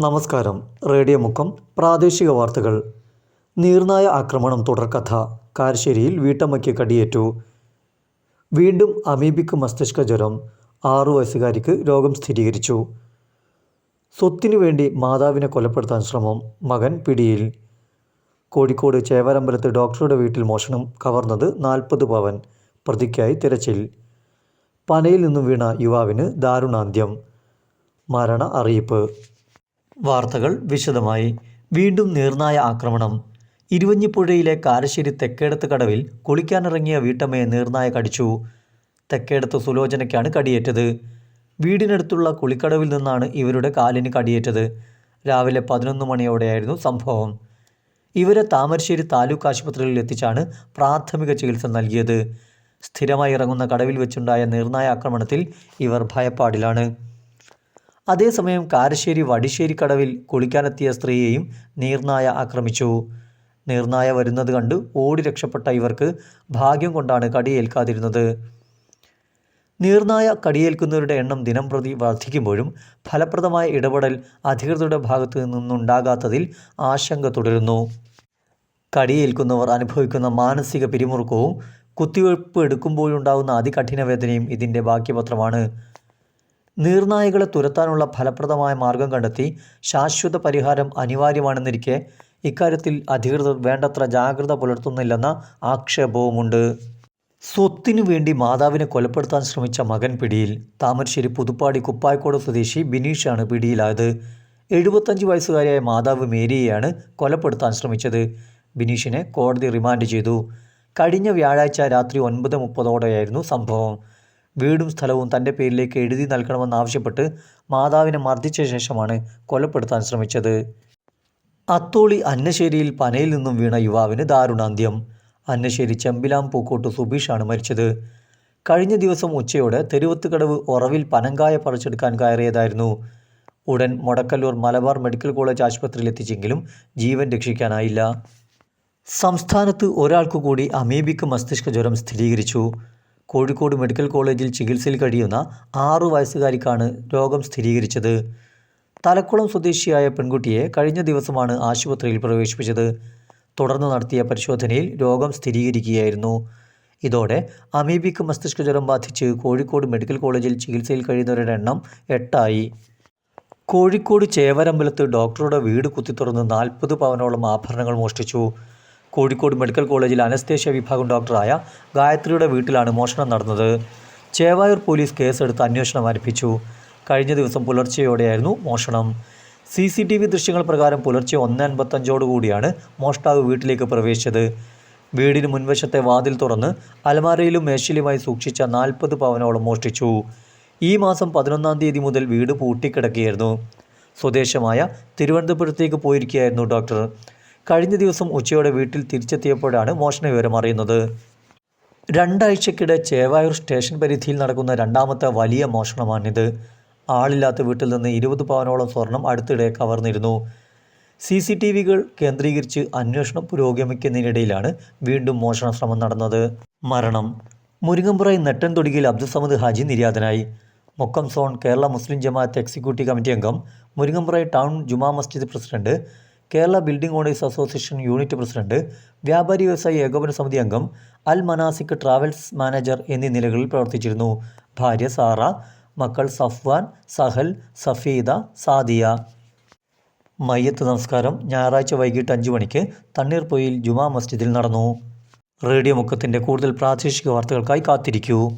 നമസ്കാരം. റേഡിയോ മുക്കം പ്രാദേശിക വാർത്തകൾ. നീർനായ ആക്രമണം തുടർക്കഥ. കാരശ്ശേരിയിൽ വീട്ടമ്മയ്ക്ക് കടിയേറ്റു. വീണ്ടും അമീബിക്ക് മസ്തിഷ്ക ജ്വരം. ആറു വയസ്സുകാരിക്ക് രോഗം സ്ഥിരീകരിച്ചു. സ്വത്തിനു വേണ്ടി മാതാവിനെ കൊലപ്പെടുത്താൻ ശ്രമം. മകൻ പിടിയിൽ. കോഴിക്കോട് ചേവരമ്പലത്ത് ഡോക്ടറുടെ വീട്ടിൽ മോഷണം കവർന്നത് നാൽപ്പത് പവൻ. പ്രതിക്കായി തിരച്ചിൽ. പനയിൽ നിന്നും വീണ യുവാവിന് ദാരുണാന്ത്യം. മരണ അറിയിപ്പ്. വാർത്തകൾ വിശദമായി. വീണ്ടും നീർനായ ആക്രമണം. ഇരുവഞ്ഞിപ്പുഴയിലെ കാരശ്ശേരി തെക്കേടത്ത് കടവിൽ കുളിക്കാനിറങ്ങിയ വീട്ടമ്മയെ നീർനായ കടിച്ചു. തെക്കേടത്ത് സുലോചനയ്ക്കാണ് കടിയേറ്റത്. വീടിനടുത്തുള്ള കുളിക്കടവിൽ നിന്നാണ് ഇവരുടെ കാലിന് കടിയേറ്റത്. രാവിലെ പതിനൊന്ന് മണിയോടെയായിരുന്നു സംഭവം. ഇവരെ താമരശ്ശേരി താലൂക്ക് ആശുപത്രിയിൽ എത്തിച്ചാണ് പ്രാഥമിക ചികിത്സ നൽകിയത്. സ്ഥിരമായി ഇറങ്ങുന്ന കടവിൽ വെച്ചുണ്ടായ നിർണായ ആക്രമണത്തിൽ ഇവർ ഭയപ്പാടിലാണ്. അതേസമയം കാരശ്ശേരി വടിശ്ശേരി കടവിൽ കുളിക്കാനെത്തിയ സ്ത്രീയെയും നീർനായ ആക്രമിച്ചു. നീർനായ വരുന്നത് കണ്ട് ഓടി രക്ഷപ്പെട്ട ഇവർക്ക് ഭാഗ്യം കൊണ്ടാണ് കടിയേൽക്കാതിരുന്നത്. നീർനായ കടിയേൽക്കുന്നവരുടെ എണ്ണം ദിനം പ്രതി വർദ്ധിക്കുമ്പോഴും ഫലപ്രദമായ ഇടപെടൽ അധികൃതരുടെ ഭാഗത്തു നിന്നുണ്ടാകാത്തതിൽ ആശങ്ക തുടരുന്നു. കടിയേൽക്കുന്നവർ അനുഭവിക്കുന്ന മാനസിക പിരിമുറുക്കവും കുത്തിവയ്പ് എടുക്കുമ്പോഴുണ്ടാകുന്ന അതികഠിന വേദനയും ഇതിന്റെ ബാക്കിപത്രമാണ് നീർനായകളെ തുരത്താനുള്ള ഫലപ്രദമായ മാർഗം കണ്ടെത്തി ശാശ്വത പരിഹാരം അനിവാര്യമാണെന്നിരിക്കെ ഇക്കാര്യത്തിൽ അധികൃതർ വേണ്ടത്ര ജാഗ്രത പുലർത്തുന്നില്ലെന്ന ആക്ഷേപവുമുണ്ട്. സ്വത്തിനു വേണ്ടി മാതാവിനെ കൊലപ്പെടുത്താൻ ശ്രമിച്ച മകൻ പിടിയിൽ താമരശ്ശേരി പുതുപ്പാടി കുപ്പായക്കോട് സ്വദേശി ബിനീഷാണ് പിടിയിലായത്. എഴുപത്തഞ്ച് വയസ്സുകാരിയായ മാതാവ് മേരിയെയാണ് കൊലപ്പെടുത്താൻ ശ്രമിച്ചത്. ബിനീഷിനെ കോടതി റിമാൻഡ് ചെയ്തു. കഴിഞ്ഞ വ്യാഴാഴ്ച രാത്രി ഒൻപത് മുപ്പതോടെയായിരുന്നു സംഭവം. വീടും സ്ഥലവും തന്റെ പേരിലേക്ക് എഴുതി നൽകണമെന്നാവശ്യപ്പെട്ട് മാതാവിനെ മർദ്ദിച്ച ശേഷമാണ് കൊലപ്പെടുത്താൻ ശ്രമിച്ചത്. അത്തോളി അന്നശ്ശേരിയിൽ പനയിൽ നിന്നും വീണ യുവാവിന് ദാരുണാന്ത്യം. അന്നശ്ശേരി ചെമ്പിലാം പൂക്കോട്ട് സുബീഷാണ് മരിച്ചത്. കഴിഞ്ഞ ദിവസം ഉച്ചയോടെ തെരുവത്തുകടവ് ഉറവിൽ പനങ്കായ പറിച്ചെടുക്കാൻ കയറിയതായിരുന്നു. ഉടൻ മൊടക്കല്ലൂർ മലബാർ മെഡിക്കൽ കോളേജ് ആശുപത്രിയിൽ എത്തിച്ചെങ്കിലും ജീവൻ രക്ഷിക്കാനായില്ല. സംസ്ഥാനത്ത് ഒരാൾക്കു കൂടി അമീബിക്ക് മസ്തിഷ്ക ജ്വരം സ്ഥിരീകരിച്ചു. കോഴിക്കോട് മെഡിക്കൽ കോളേജിൽ ചികിത്സയിൽ കഴിയുന്ന ആറു വയസ്സുകാരിക്കാണ് രോഗം സ്ഥിരീകരിച്ചത്. തലക്കുളം സ്വദേശിയായ പെൺകുട്ടിയെ കഴിഞ്ഞ ദിവസമാണ് ആശുപത്രിയിൽ പ്രവേശിപ്പിച്ചത്. തുടർന്ന് നടത്തിയ പരിശോധനയിൽ രോഗം സ്ഥിരീകരിക്കുകയായിരുന്നു. ഇതോടെ അമീബിക്ക് മസ്തിഷ്ക ജ്വരം ബാധിച്ച് കോഴിക്കോട് മെഡിക്കൽ കോളേജിൽ ചികിത്സയിൽ കഴിയുന്നവരുടെ എണ്ണം എട്ടായി. കോഴിക്കോട് ചേവരമ്പലത്ത് ഡോക്ടറുടെ വീട് കുത്തിത്തുറന്ന് നാൽപ്പത് പവനോളം ആഭരണങ്ങൾ മോഷ്ടിച്ചു. കോഴിക്കോട് മെഡിക്കൽ കോളേജിൽ അനസ്തേഷ്യ വിഭാഗം ഡോക്ടറായ ഗായത്രിയുടെ വീട്ടിലാണ് മോഷണം നടന്നത്. ചേവായൂർ പോലീസ് കേസെടുത്ത് അന്വേഷണം ആരംഭിച്ചു. കഴിഞ്ഞ ദിവസം പുലർച്ചെയോടെയായിരുന്നു മോഷണം. സി സി ടി വി ദൃശ്യങ്ങൾ പ്രകാരം പുലർച്ചെ ഒന്ന് അൻപത്തഞ്ചോടുകൂടിയാണ് മോഷ്ടാവ് വീട്ടിലേക്ക് പ്രവേശിച്ചത്. വീടിന് മുൻവശത്തെ വാതിൽ തുറന്ന് അലമാരയിലും മേശയിലുമായി സൂക്ഷിച്ച നാൽപ്പത് പവനോളം മോഷ്ടിച്ചു. ഈ മാസം പതിനൊന്നാം തീയതി മുതൽ വീട് പൂട്ടിക്കിടക്കുകയായിരുന്നു. സ്വദേശമായ തിരുവനന്തപുരത്തേക്ക് പോയിരിക്കുകയായിരുന്നു ഡോക്ടർ. കഴിഞ്ഞ ദിവസം ഉച്ചയോടെ വീട്ടിൽ തിരിച്ചെത്തിയപ്പോഴാണ് മോഷണ വിവരം അറിയുന്നത്. രണ്ടാഴ്ചക്കിടെ ചേവായൂർ സ്റ്റേഷൻ പരിധിയിൽ നടക്കുന്ന രണ്ടാമത്തെ വലിയ മോഷണമാണിത്. ആളില്ലാത്ത വീട്ടിൽ നിന്ന് ഇരുപത് പവനോളം സ്വർണം അടുത്തിടെ കവർന്നിരുന്നു. സി സി ടി വികൾ കേന്ദ്രീകരിച്ച് അന്വേഷണം പുരോഗമിക്കുന്നതിനിടയിലാണ് വീണ്ടും മോഷണ ശ്രമം നടന്നത്. മരണം. മുരിങ്ങമ്പുറൈ നെട്ടൻതൊടിയിൽ അബ്ദുസമദ് ഹാജി നിര്യാതനായി. Mukkam zone Kerala Muslim Jamaath executive committee അംഗം Murukampura town Juma Masjid president Kerala building owners association unit president വ്യാപാരി വ്യവസായി ഏകോപന സമിതി അംഗം അൽ മനാസിക് ട്രാവൽസ് മാനേജർ എന്നീ നിലകളിൽ പ്രവർത്തിച്ചിരുന്നു. ഭാര്യ സാറ മക്കൾ സഫ്വാൻ സഹൽ സഫീദ സാദിയ. മയ്യത്ത് നമസ്കാരം. ഞായറാഴ്ച വൈകിട്ട് അഞ്ച് മണിക്ക് തണ്ണീർപ്പൊയിൽ ജുമാ മസ്ജിദിൽ നടന്നു. റേഡിയോ മുക്കത്തിന്റെ കൂടുതൽ പ്രാദേശിക വാർത്തകൾക്കായി കാത്തിരിക്കൂ.